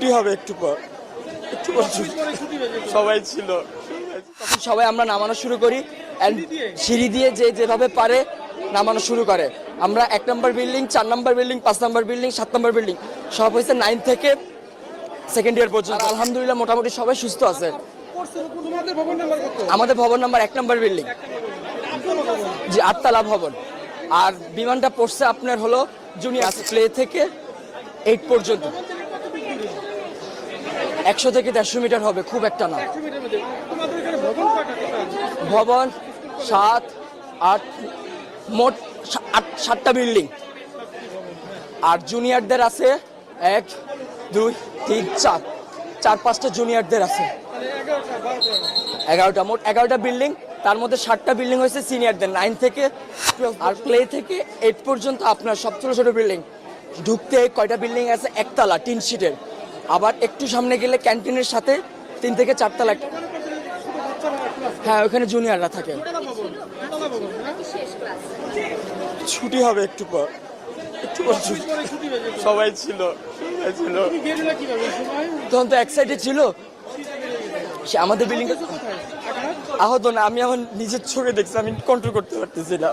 ছুটি হবে একটু পর। একটু পর সবাই ছিল। সবাই আমরা নামানো শুরু করি and সিঁড়ি দিয়ে যে যেভাবে পারে নামানো শুরু করে। আমরা এক নম্বর বিল্ডিং চার নম্বর বিল্ডিং পাঁচ নম্বর বিল্ডিং সাত নম্বর বিল্ডিং সব হয়েছে নাইন থেকে সেকেন্ড ইয়ার পর্যন্ত। আলহামদুলিল্লাহ মোটামুটি সবাই সুস্থ আছে। আমাদের ভবন নাম্বার এক নম্বর বিল্ডিং জি আটতলা ভবন। আর বিমানটা পড়ছে আপনার হলো জুনিয়র প্লে থেকে এইট পর্যন্ত। একশো থেকে দেড়শো মিটার হবে খুব একটা না। ভবন সাত আট মোট আট সাতটা বিল্ডিং। আর জুনিয়রদের আছে এক দুই তিন চার। চার পাঁচটা জুনিয়রদের আছে। এগারোটা মোট এগারোটা বিল্ডিং। তার মধ্যে সাতটা বিল্ডিং হয়েছে সিনিয়রদের। নাইন থেকে আর প্লে থেকে এইট পর্যন্ত আপনার সব ছোটো ছোটো বিল্ডিং। ঢুকতে কয়টা বিল্ডিং আছে? একতলা তিন সিটের। আবার একটু সামনে গেলে ক্যান্টিনের সাথে তিন থেকে চারতলা একটা- হ্যাঁ ওখানে জুনিয়ররা থাকে। ছুটি হবে একটু পর। একটু সবাই ছিল ছিল। তখন তো এক সাইডে ছিল। সে আমাদের বিল্ডিং আহত না আমি এখন নিজের চোখে দেখছি আমি কন্ট্রোল করতে পারতেছি না।